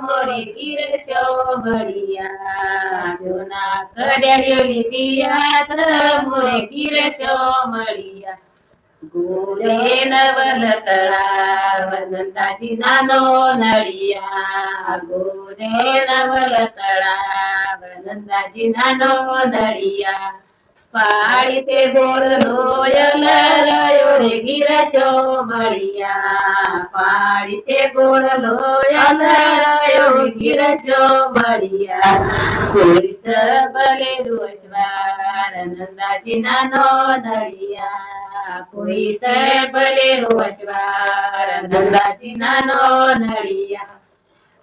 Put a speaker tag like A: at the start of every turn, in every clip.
A: મોરે ગીરશો મળિયા જોના કડ્યો યાદ મોરે ગીરશો મળિયા ગોરે નવલ તળાવ નંદાજી નાનો નળિયા ગોરે નવલ તળા નંદાજી નાનો નળિયા પાડી તે ગોળ લોયલ રયો રે ગીરશો મળિયા પાડી તે ગોળ લોયલ રયો ગીરશો મળિયા કોઈ સબલે રોજવાર નંદાજી નાનો નડિયા કોઈ સબલે રોજવાર નંદાજી નાનો નડિયા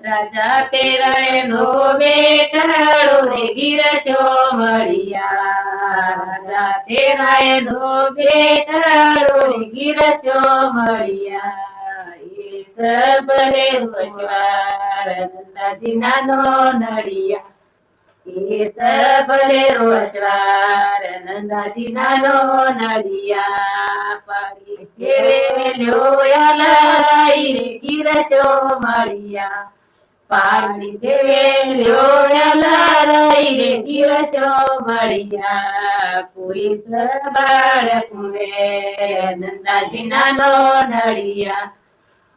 A: રાજા તેરાએ નો બેટાડો રે ગીરશો મળિયા રાજા તેરાએ નો બેટાડો રે ગીરશો મળિયા એક બરે રોશવાર નંદાજી નાનો નડિયા એક બરે રોશવાર નંદાજી નાનો નડિયા પાડી કેરે લ્યો યાલાઈ રે ગીરશો મળિયા પાણી દેવે લોયાલાઈ રે ગીરશો મળિયા. કોઈ સરબાળ કુવે નંદાજી નાનો નડિયા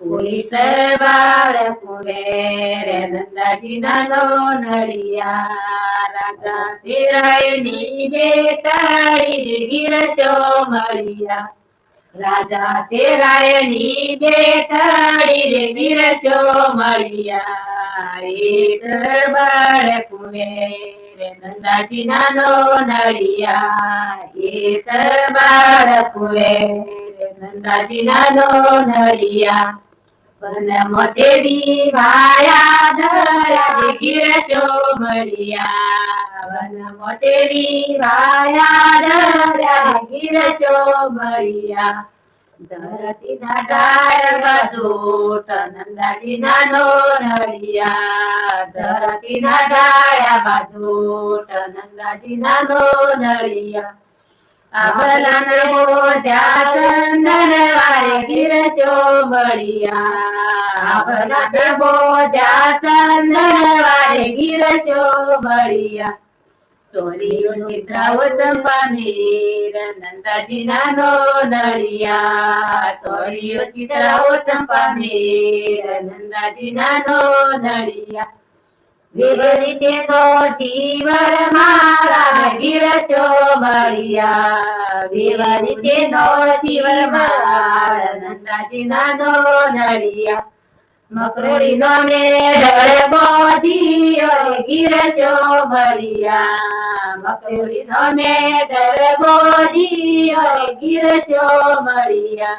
A: કોઈ સરબાળ કુવે નંદાજી નાનો નડિયા રાજા તેરાયની બેટાડી રે ગીરશો મળિયા. રાજા તેરાયની બેટાડી રે ગીરશો મળિયા. એ દરબાર કુવે રે નંદાજી નાનો નડિયા એ સરબાર કુવે રે નંદાજી નાનો નડિયા વન મોટેવી વાયા ધરા ગીરશો મળિયા વન મોટેવી વાયા ધરા ગીરશો મળિયા ધરતી ના ડાળ બાજોટ નંદાજી નાનો નડિયા ધરતી ના ડાળ બાજોટ નંદાજી નાનો નડિયા આભલાન મોજા ચંદન વારે ચોરીઓ ચિત્રાઓ ચંપાનેર નંદાજી નાનો નડિયા ચોરીઓ ચિત્રાઓ ચંપાનેર નંદાજી નાનો નડિયા વિવરિતે તો જીવર મારા ગીરશો મળિયા. વિવરિતે નો જીવર મારા નંદાજી નાનો નડિયા મકરોડી નો મેળે બોધી ગીરશો મળિયા મકરોડી નો મેળે બોધી ગીરશો મળિયા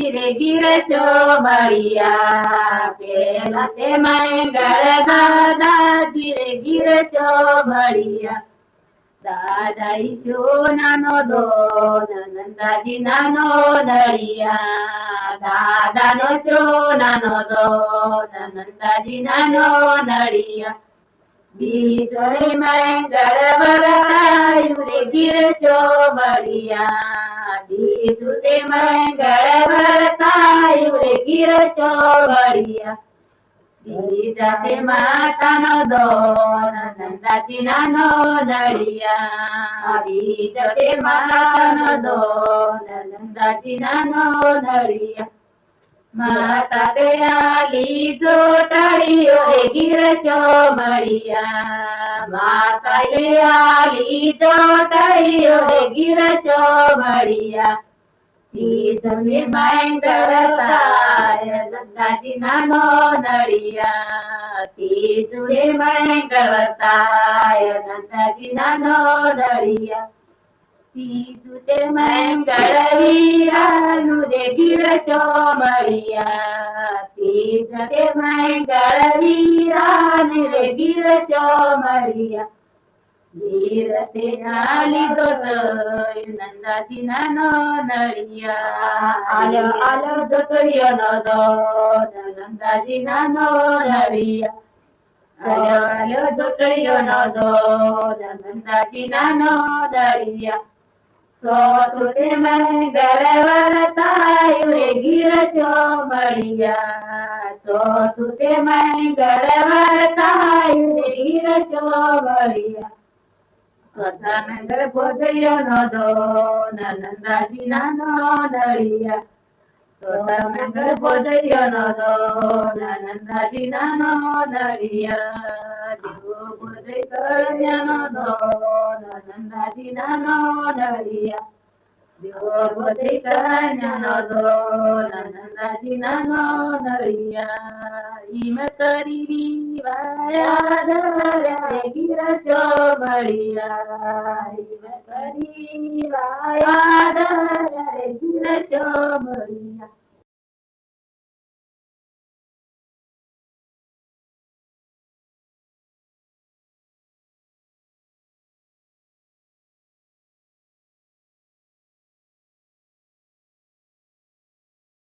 A: રે ગીરશો મળિયા પેલા તે મંગળ દાદાજી રે ગીરશો મળિયા દાદા ઈશો નાનો દોન નંદાજી નાનો નડિયા દાદા નો છો નાનો દોન નંદાજી નાનો નડિયા બીજોય મંગળ વરાયું રે ગીરશો મળિયા. તે મંગળ વરતાયું રે ગીરશો મળિયા બીજા તે માતાનો દોન નંદાજી નાનો નડિયા. બીજા તે માતાનો દોન નંદાજી નાનો નડિયા. માતા દયાલી જોટાડીઓ રે ગીરશો મળિયા માતા દયાલી જોટાડીઓ રે ગીરશો મળિયા તીજને મંગળતાય નંદાજી નાનો નડિયા તીજુને મંગળતાય નંદાજી નાનો નડિયા તીજું તે મંગળ વીરાનું રે ગીરશો મળિયા તીજ તે મંગળ વીરાન રે ગીરશો મળિયા ધીરતે ના લીધો તો નંદાજી નાનો નળિયા આલ્યો આલ્યો દોતરીયો નો દો નંદાજી નાનો નળિયા આલ્યો આલ્યો દોતરીયો નો દો નંદાજી નાનો નળિયા તો તુતે મંગળ વરતાયું રે ગીર ચોમળિયા તો તુતે મંગળ વરતાયું રે ગીર ચોમળિયા કથા મંગળ ભોજયો નો દો નંદાજી નાનો નળિયા તો મંગળ ભોજયો નો દો નંદાજી નાનો નળિયા દેવો ભોજય કન્યા નો દો નંદાજી નાનો નળિયા દેવો ભોજય કન્યા નો દો નંદાજી નાનો નળિયા હિમ કરી વાયા ધર્યા ગીરજો મળિયા